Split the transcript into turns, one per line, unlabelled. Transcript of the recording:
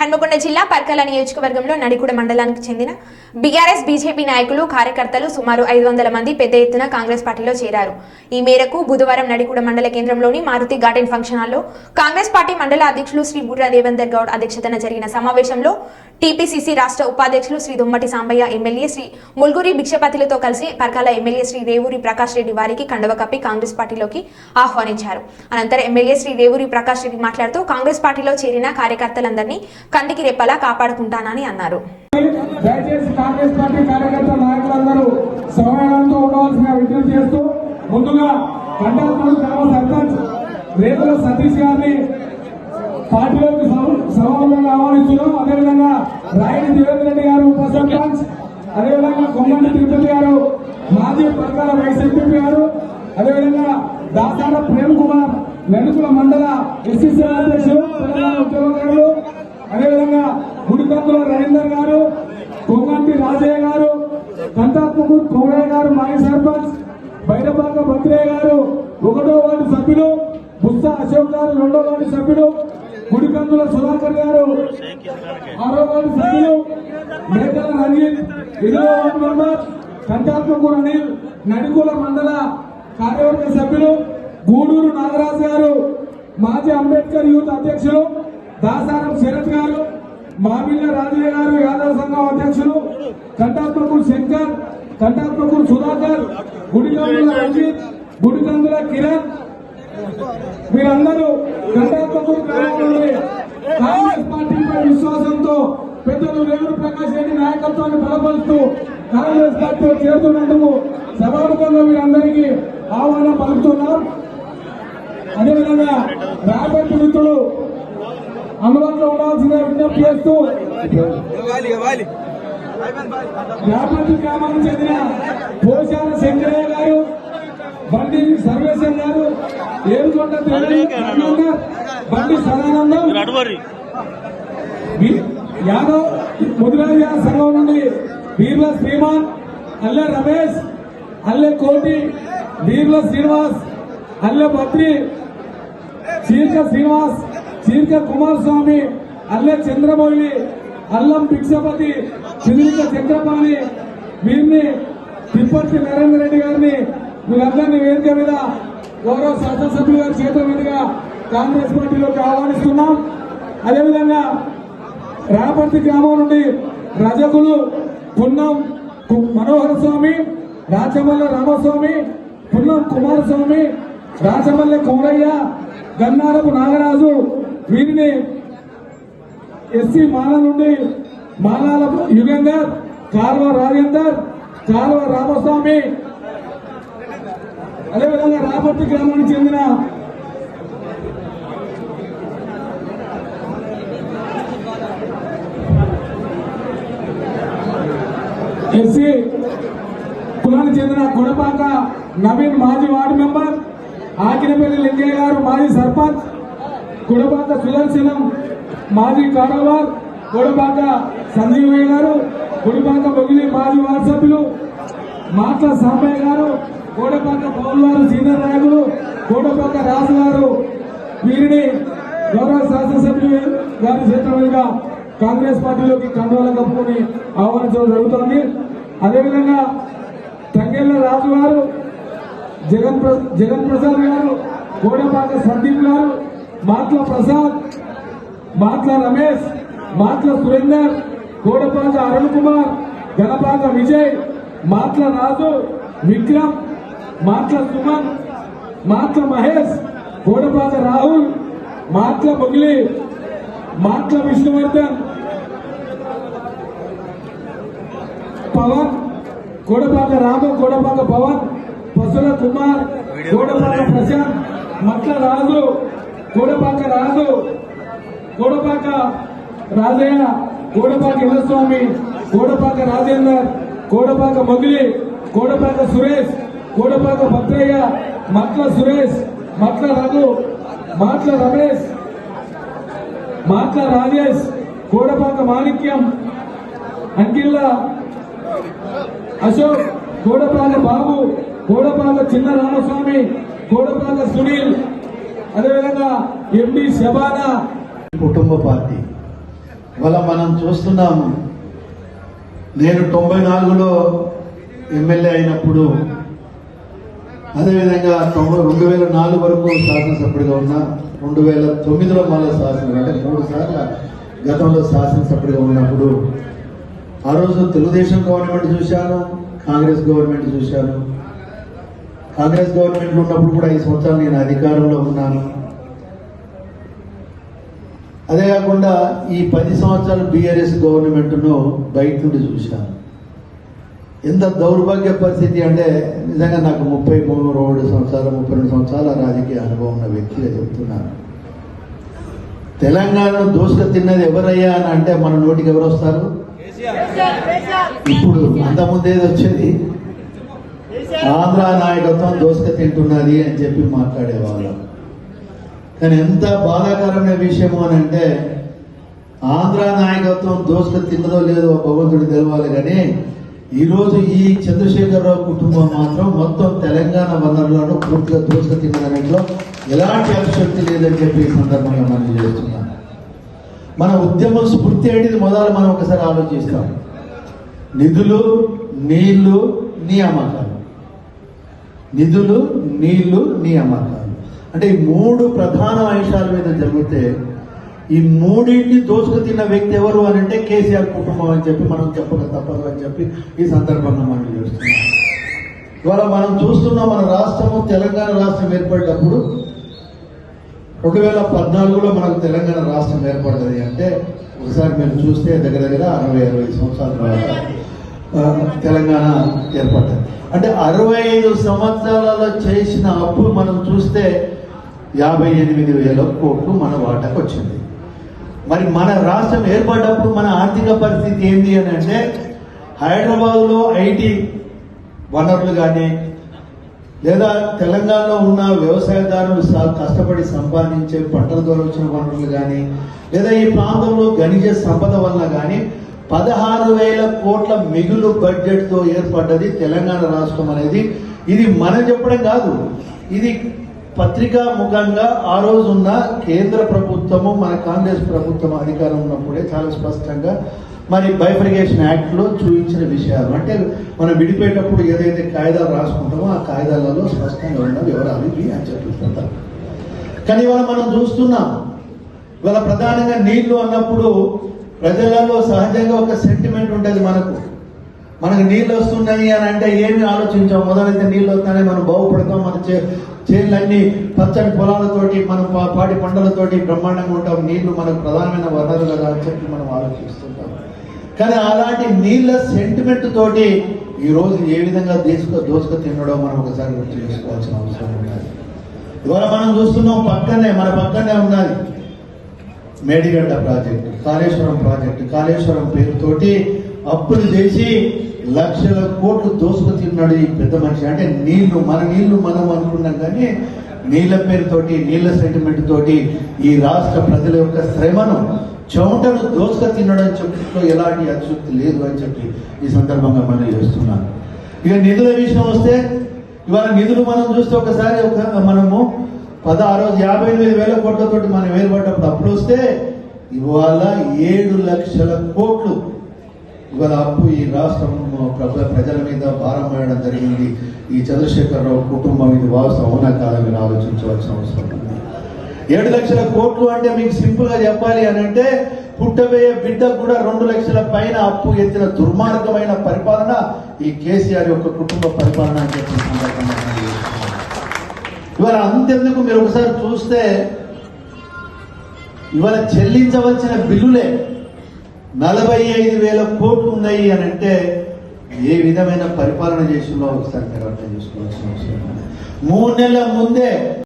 హన్మకొండ జిల్లా పర్కల నియోజకవర్గంలో నడికుడ మండలానికి చెందిన బీఆర్ఎస్ బీజేపీ నాయకులు కార్యకర్తలు సుమారు ఐదు వందల మంది పెద్ద ఎత్తున కాంగ్రెస్ పార్టీలో చేరారు. ఈ మేరకు బుధవారం నడికుడ మండల కేంద్రంలోని మారుతి గార్డెన్ ఫంక్షన్ హాల్లో కాంగ్రెస్ పార్టీ మండల అధ్యక్షులు శ్రీ బుర్రా దేవేందర్ గౌడ్ అధ్యక్షతన జరిగిన సమావేశంలో టీపీసీసీ రాష్ట్ర ఉపాధ్యక్షులు శ్రీ దుమ్మటి సాంబయ్య ఎమ్మెల్యే శ్రీ ముల్గురి భిక్షపతిలతో కలిసి పర్కాల ఎమ్మెల్యే శ్రీ రేవూరి ప్రకాష్ రెడ్డి వారికి కండవ కప్పి కాంగ్రెస్ పార్టీలోకి ఆహ్వానించారు. అనంతరం ఎమ్మెల్యే శ్రీ రేవూరి ప్రకాష్ రెడ్డి మాట్లాడుతూ కాంగ్రెస్ పార్టీలో చేరిన కార్యకర్తలందరినీ కంటికి రెప్పలా కాపాడుకుంటానని అన్నారు.
దయచేసి కాంగ్రెస్ పార్టీ కార్యకర్త నాయకులందరూ సమయంతో ఉండవలసిన విజ్ఞప్తి చేస్తూ ముందుగా కంటాపూర్ గ్రామ సర్పంచ్ రేపుల సతీష్ గారిని పార్టీలోకి సభాముఖంగా ఆహ్వానిస్తున్నాం. అదేవిధంగా రాయని దేవేంద్ర రెడ్డి గారు ఉప సర్పంచ్ అదేవిధంగా కొమ్మండి తిరుపతి గారు మాజీ పర్కాల వైస్ ఎంపీ గారు అదేవిధంగా దాసాల ప్రేమ్ కుమార్ నెడుకుల మండల ఎస్సీసీ అధ్యక్షులు తెలంగాణ ఉద్యోగకారులు అదేవిధంగా గుడికంతుల రవీందర్ గారు కొంగంటి రాజయ్య గారు కంటాత్మకు కోవయ్య గారు మాజీ సర్పంచ్ బైరపాక భద్రయ్య గారు ఒకటో వార్డు సభ్యులు బుస్స అశోక్ గారు రెండో వార్డు సభ్యులు గుడికందుల సుధాకర్ గారు ఆరో వార్డు సభ్యులు మేకల రంజిత్ ఇరవై వార్డు మెంబర్ కంటాత్మకు అనిల్ నడికూల మండల కార్యవర్గ సభ్యులు గూడూరు నాగరాజు గారు మాజీ అంబేద్కర్ యూత్ అధ్యక్షులు దాసారం శరత్ గారు మామిళ్ళ రాజయ్య గారు యాదవ సంఘం అధ్యక్షులు కంటాత్మకూరు శంకర్ కంటాత్మకూరు సుధాకర్ గుడికందుల రంజిత్ గుడికందుల కిరణ్ మీరందరూ కంటాత్మకూరు గ్రామంలోని కాంగ్రెస్ పార్టీపై విశ్వాసంతో పెద్దలు రేవుడు ప్రకాష్ రెడ్డి నాయకత్వాన్ని బలపరుస్తూ కాంగ్రెస్ పార్టీలో చేరుతున్నందుకు సభాముఖంగా మీరందరికీ ఆహ్వానం పలుకుతున్నాం. అదేవిధంగా రాబట్టి మిత్రులు అందుబాటులో ఉండాల్సిన విజ్ఞప్తి చేస్తూ రాబర్ట్ గ్రామానికి చెందిన పోషాల శంకరయ్య గారు బండి సర్వేశ్వర్ గారు ఏరుకొండ బండి సదానందం యాదవ్ ముదిరాజ సంఘం నుండి బీర్ల శ్రీమాన్ అల్లె రమేష్ అల్లె కోటి బీర్ల శ్రీనివాస్ అల్లె బద్రి చీర్క శ్రీనివాస్ చీర్క కుమారస్వామి అల్లె చంద్రమౌళి అల్లం భిక్షపతి చిదిరిక చక్రపాణి వీరిని తిప్పర్తి నరేంద్ర రెడ్డి గారిని వీళ్ళందరినీ వేదిక మీద గౌరవ శాసనసభ్యులు గారి చేతుల మీదుగా కాంగ్రెస్ పార్టీలోకి ఆహ్వానిస్తున్నాం. అదేవిధంగా రాపర్తి గ్రామం నుండి రజకులు పున్నం మనోహర స్వామి రాచమల్ల రామస్వామి పున్నం కుమారస్వామి రాచమల్లె కోరయ్య గన్నారపు నాగరాజు వీరిని ఎస్సీ మాల నుండి మాలాల యుగేందర్ కాల్వ రాజేందర్ కాల్వ రామస్వామి అదేవిధంగా రాపర్తి గ్రామానికి చెందిన ఎస్సీ కులానికి చెందిన కొడపాక నవీన్ మాజీ వార్డు మెంబర్ ఆకినపల్లి లింగయ్య గారు మాజీ సర్పంచ్ కొడపాక సుదర్శనం మాజీ కాడవార్ కొడపాక సంజీవయ్య గారు కొడపాక మొగిలి మాజీ వార్డు సభ్యులు మాట్ల సాంబయ్య గారు కోడపాక పౌల్ గారు సీనియర్ నాయకులు కోడపాక రాజు గారు వీరిని గౌరవ శాసనసభ్యులు గారి చేతుల కాంగ్రెస్ పార్టీలోకి కండువాల కప్పుకొని ఆహ్వానించడం జరుగుతోంది. అదేవిధంగా తంగెళ్ళ రాజు గారు జగన్ జగన్ ప్రసాద్ గారు కోడపాక సందీప్ గారు మాట్ల ప్రసాద్ మాట్ల రమేష్ మాట్ల సురేందర్ కోడపాక అరుణ్ కుమార్ గణపాక విజయ్ మాట్ల రాజు విక్రమ్ మాట్ల సుమన్ మాట్ల మహేష్ కోడపాక రాహుల్ మాట్ల మొగిలి మాట్ల విష్ణువర్ధన్ పవన్ కోడపాక రాము కోడపాక పవన్ పసుల కుమార్ కోడపాక ప్రశాంత్ మట్ల రాజు కోడపాక రాజు. కోడపాక రాజయ్య గోడపాక ఇల్లస్వామి కోడపాక రాజేందర్ కోడపాక మొగిలి గోడపాక సురేష్ గోడపాక భద్రయ్య మట్ల సురేష్ మట్ల రఘు మాట్ల రమేష్ మాట్ల రాజేష్ కోడపాక మాణిక్యం అంకిల్ల అశోక్ గోడపాక బాబు గోడపాక చిన్న రామస్వామి గోడపాక సునీల్ అదేవిధంగా ఎండి శబానా.
కుటుంబ పార్టీ. వల్ల మనం చూస్తున్నాము నేను తొంభై నాలుగులో ఎమ్మెల్యే అయినప్పుడు అదేవిధంగా తొంభై రెండు వేల నాలుగు వరకు శాసనసభ్యుడిగా ఉన్నా రెండు వేల తొమ్మిదిలో మళ్ళీ శాసన అంటే మూడు సార్లు గతంలో శాసనసభ్యుడిగా ఉన్నప్పుడు ఆ రోజు తెలుగుదేశం గవర్నమెంట్ చూశాను కాంగ్రెస్ గవర్నమెంట్ చూశాను కాంగ్రెస్ గవర్నమెంట్ ఉన్నప్పుడు కూడా ఐదు సంవత్సరాలు నేను అధికారంలో ఉన్నాను. అదే కాకుండా ఈ పది సంవత్సరాలు బీఆర్ఎస్ గవర్నమెంట్ను బయట నుండి చూశాను. ఎంత దౌర్భాగ్య పరిస్థితి అంటే నిజంగా నాకు ముప్పై మూడు రెండు సంవత్సరాలు ముప్పై రెండు సంవత్సరాల రాజకీయ అనుభవం ఉన్న వ్యక్తిగా చెప్తున్నాను. తెలంగాణను దోసుక తిన్నది ఎవరయ్యా అని అంటే మన నోటికి ఎవరు వస్తారు? ఇప్పుడు అంతకుముందేది వచ్చేది? ఆంధ్ర నాయకత్వం దోసుక తింటున్నది అని చెప్పి మాట్లాడేవాళ్ళం. కానీ ఎంత బాధాకరమైన విషయము అని అంటే ఆంధ్ర నాయకత్వం దోసుక తిన్నదో లేదో భగవంతుడు తెలవాలి కానీ ఈరోజు ఈ చంద్రశేఖరరావు కుటుంబం మాత్రం మొత్తం తెలంగాణ వనరులను పూర్తిగా దోసుక తినడంలో ఎలాంటి అభిశక్తి లేదని చెప్పి ఈ సందర్భంగా మనం చేస్తున్నాం. మన ఉద్యమం స్ఫూర్తి ఏంటిది మొదలు మనం ఒకసారి ఆలోచిస్తాం. నిధులు నీళ్ళు నియామకాలు నిధులు నీళ్ళు నియామకాలు అంటే ఈ మూడు ప్రధాన అంశాల మీద జరిగితే ఈ మూడింటిని దోచుకు తిన్న వ్యక్తి ఎవరు అని అంటే కేసీఆర్ కుటుంబం అని చెప్పి మనం చెప్పక తప్పదు అని చెప్పి ఈ సందర్భంగా మనం చూస్తున్నాం. ఇవాళ మనం చూస్తున్నాం మన రాష్ట్రము తెలంగాణ రాష్ట్రం ఏర్పడినప్పుడు రెండు వేల పద్నాలుగులో మనకు తెలంగాణ రాష్ట్రం ఏర్పడ్డది అంటే ఒకసారి మీరు చూస్తే దగ్గర దగ్గర అరవై అరవై సంవత్సరాల తర్వాత తెలంగాణ ఏర్పడ్డది అంటే అరవై ఐదు సంవత్సరాలలో చేసిన అప్పు మనం చూస్తే యాభై ఎనిమిది వేల కోట్లు మన వాటాకు వచ్చింది. మరి మన రాష్ట్రం ఏర్పడ్డప్పుడు మన ఆర్థిక పరిస్థితి ఏంటి అని అంటే హైదరాబాద్లో ఐటీ వనరులు కానీ లేదా తెలంగాణలో ఉన్న వ్యవసాయదారులు కష్టపడి సంపాదించే పంటల ద్వారా వచ్చిన వనరులు కానీ లేదా ఈ ప్రాంతంలో ఖనిజ సంపద వల్ల కానీ పదహారు వేల కోట్ల మిగులు బడ్జెట్తో ఏర్పడ్డది తెలంగాణ రాష్ట్రం అనేది. ఇది మనం చెప్పడం కాదు. ఇది పత్రికా ముఖంగా ఆ రోజున్న కేంద్ర ప్రభుత్వము మన కాంగ్రెస్ ప్రభుత్వం అధికారం ఉన్నప్పుడే చాలా స్పష్టంగా మరి బైఫ్రిగేషన్ యాక్ట్లో చూపించిన విషయాలు. అంటే మనం విడిపోయేటప్పుడు ఏదైతే కాయిదాలు రాసుకుంటామో ఆ కాయిదాలలో స్పష్టంగా ఉన్న వివరాలు ఇవి అని చెప్పిస్తుంటారు కానీ ఇవాళ మనం చూస్తున్నాం. ఇవాళ ప్రధానంగా నీళ్ళు అన్నప్పుడు ప్రజలలో సహజంగా ఒక సెంటిమెంట్ ఉంటుంది మనకు. మనకు నీళ్ళు వస్తున్నాయి అని అంటే ఏమి ఆలోచించాం? మొదలైతే నీళ్ళు వస్తానే మనం బాగుపడతాం. మన చే చేళ్ళన్నీ పచ్చని పొలాలతోటి మనం పాడి పంటలతోటి బ్రహ్మాండంగా ఉంటాం. నీళ్ళు మనకు ప్రధానమైన వనరు కదా అని చెప్పి మనం ఆలోచిస్తుంటాం. కానీ అలాంటి నీళ్ళ సెంటిమెంట్ తోటి ఈరోజు ఏ విధంగా దోసుక దోసుక తినడో మనం ఒకసారి గుర్తు చేసుకోవాల్సిన అవసరం ఉన్నది ఇవాళ మనం చూస్తున్నాం పక్కనే మన పక్కనే ఉన్నది మేడిగడ్డ ప్రాజెక్టు కాళేశ్వరం ప్రాజెక్టు కాళేశ్వరం పేరుతోటి అప్పులు చేసి లక్షల కోట్లు దోసుకు తిన్నాడు ఈ పెద్ద మనిషి. అంటే నీళ్ళు మన నీళ్ళు మనం అనుకున్నాం కానీ నీళ్ళ పేరుతోటి నీళ్ళ సెంటిమెంట్ తోటి ఈ రాష్ట్ర ప్రజల యొక్క శ్రమను చెమటను దోసుక తినడం చెప్పట్లో ఎలాంటి అత్యుక్తి లేదు అని చెప్పి ఈ సందర్భంగా మనం చేస్తున్నాను. ఇక నిధుల విషయం వస్తే ఇవాళ నిధులు మనం చూస్తే ఒకసారి ఒక మనము పదహారు యాభై ఎనిమిది వేల కోట్లతోటి మనం ఏర్పడ్డప్పుడు అప్పుడు వస్తే ఇవాళ ఏడు లక్షల కోట్లు ఇవాళ అప్పు ఈ రాష్ట్రం ప్రజల మీద భారం వేయడం జరిగింది. ఈ చంద్రశేఖరరావు కుటుంబం ఇది వాస్తవం అవునా కాదని మీరు ఆలోచించవలసిన అవసరం ఏడు లక్షల కోట్లు అంటే మీకు సింపుల్గా చెప్పాలి అని అంటే పుట్టబోయే బిడ్డకు కూడా రెండు లక్షల పైన అప్పు ఎత్తిన దుర్మార్గమైన పరిపాలన ఈ కేసీఆర్ యొక్క కుటుంబ పరిపాలన అని చెప్పిన సందర్భంగా ఇవాళ అంతెందుకు మీరు ఒకసారి చూస్తే ఇవాళ చెల్లించవలసిన బిల్లులే నలభై ఐదు వేల కోట్లు ఉన్నాయి అని అంటే ఏ విధమైన పరిపాలన చేసిందో ఒకసారి మీరు అర్థం చేసుకోవాల్సిన అవసరం మూడు నెలల ముందే